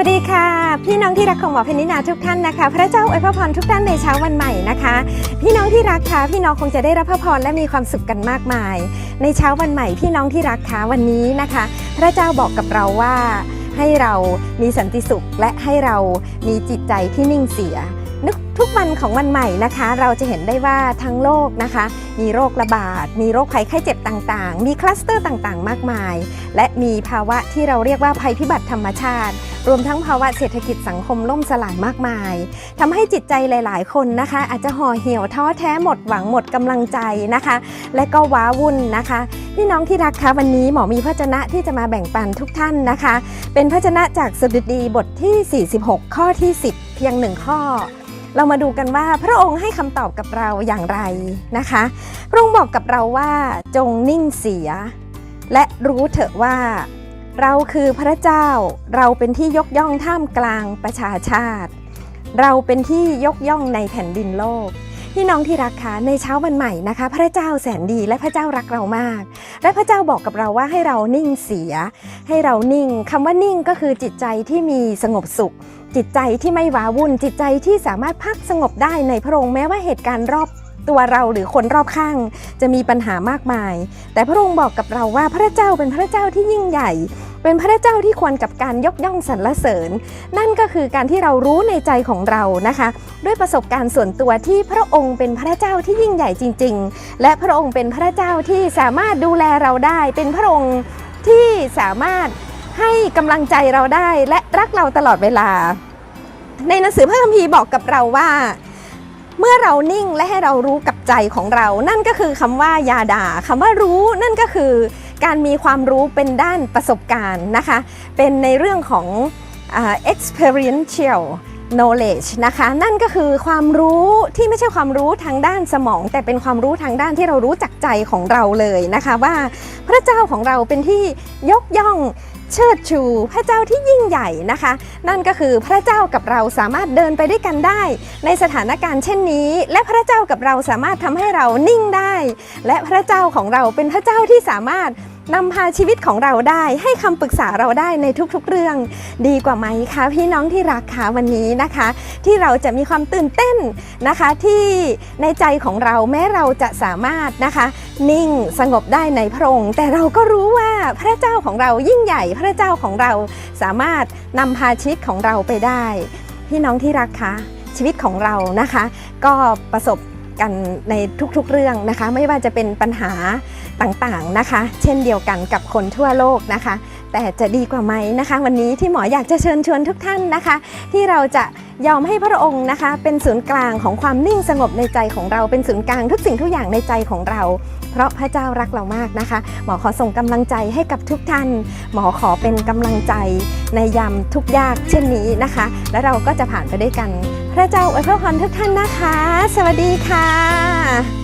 วัสดีค่ะ พี่น้องที่รักของหมอเพนนินาทุกท่านนะคะ พระเจ้าอวยพระพรทุกท่านในเช้าวันใหม่นะคะ พี่น้องที่รักค่ะพี่น้องคงจะได้รับพระพรและมีความสุขกันมากมาย ในเช้าวันใหม่พี่น้องที่รักค่ะวันนี้นะคะ พระเจ้าบอกกับเราว่าให้เรามีสันติสุขและให้เรามีจิตใจที่นิ่งเสีย กวันของวันใหม่นะคะ เราจะเห็นได้ว่าทั้งโลกนะคะ มีโรคระบาด มีโรคภัยไข้เจ็บต่างๆ มีคลัสเตอร์ต่างๆ มากมาย และมีภาวะที่เราเรียกว่าภัยพิบัติธรรมชาติ รวมทั้งภาวะเศรษฐกิจสังคมล่มสลายมากมายทำให้จิตใจหลาย ๆ คนนะคะ อาจจะห่อเหี่ยวท้อแท้หมดหวังหมดกำลังใจนะคะ และก็ว้าวุ่นนะคะพี่น้องที่รักคะวันนี้หมอมีพระชนะที่จะมาแบ่งปันทุกท่านนะคะ เป็นพระชนะจากสดุดีบทที่ 46 ข้อที่ 10 เพียงหนึ่งข้อ เรามาดูกันว่าพระองค์ให้คำตอบกับเราอย่างไรนะคะ พระองค์บอกกับเราว่าจงนิ่งเสีย และรู้เถอะว่า เราคือพระเจ้า เราเป็นที่ยกย่องท่ามกลางประชาชาติ เราเป็นที่ยกย่องในแผ่นดินโลกพี่น้องที่รักคะในเช้าวันใหม่นะคะ พระเจ้าแสนดีและพระเจ้ารักเรามาก และพระเจ้าบอกกับเราว่าให้เรานิ่งเสีย ให้เรานิ่งคำว่านิ่งก็คือจิตใจที่มีสงบสุข จิตใจที่ไม่ว้าวุ่น จิตใจที่สามารถพักสงบได้ในพระองค์แม้ว่าเหตุการณ์รอบตัวเราหรือคนรอบข้างจะมีปัญหามากมาย แต่พระองค์บอกกับเราว่าพระเจ้าเป็นพระเจ้าที่ยิ่งใหญ่ เป็นพระเจ้าที่ควรกับการยกย่องสรรเสริญ นั่นก็คือการที่เรารู้ในใจของเรานะคะ ด้วยประสบการณ์ส่วนตัวที่พระองค์เป็นพระเจ้าที่ยิ่งใหญ่จริง ๆ และพระองค์เป็นพระเจ้าที่สามารถดูแลเราได้ เป็นพระองค์ที่สามารถให้กำลังใจเราได้และรักเราตลอดเวลา ในหนังสือพระคัมภีร์บอกกับเราว่า เมื่อเรานิ่งและให้เรารู้กับใจของเรา นั่นก็คือคำว่ายาดาคำว่ารู้นั่นก็คือการมีความรู้เป็นด้านประสบการณ์นะคะ เป็นในเรื่องของ experiential knowledge นะคะ นั่นก็คือความรู้ที่ไม่ใช่ความรู้ทางด้านสมอง แต่เป็นความรู้ทางด้านที่เรารู้จักใจของเราเลยนะคะ ว่าพระเจ้าของเราเป็นที่ยกย่อง เชิดชู พระเจ้าที่ยิ่งใหญ่นะคะ นั่นก็คือพระเจ้ากับเราสามารถเดินไปด้วยกันได้ ในสถานการณ์เช่นนี้ และพระเจ้ากับเราสามารถทำให้เรานิ่งได้ และพระเจ้าของเราเป็นพระเจ้าที่สามารถ นำพาชีวิตของเราได้ให้คำปรึกษาเราได้ในทุกๆเรื่อง ดีกว่าไหมคะพี่น้องที่รักคะวันนี้นะคะ ที่เราจะมีความตื่นเต้นนะคะที่ในใจของเราแม้เราจะสามารถนะคะ นิ่งสงบได้ในพระองค์แต่เราก็รู้ว่าพระเจ้าของเรายิ่งใหญ่พระเจ้าของเราสามารถนำพาชีวิตของเราไปได้ พี่น้องที่รักคะชีวิตของเรานะคะ ก็ประสบ กันในทุกๆเรื่องนะคะ ไม่ว่าจะเป็นปัญหาต่างๆนะคะ เช่นเดียวกันกับคนทั่วโลกนะคะ แต่จะดีกว่าไหมนะคะ วันนี้ที่หมออยากจะเชิญชวนทุกท่านนะคะ ที่เราจะยอมให้พระองค์นะคะ เป็นศูนย์กลางของความนิ่งสงบในใจของเราเป็นศูนย์กลางทุกสิ่งทุกอย่างในใจของเรา เพราะพระเจ้ารักเรามากนะคะ หมอขอส่งกำลังใจให้กับทุกท่าน หมอขอเป็นกำลังใจในยามทุกยากเช่นนี้นะคะ และเราก็จะผ่านไปด้วยกัน ระเจ้าอวยพรทุกท่านนะคะ สวัสดีค่ะ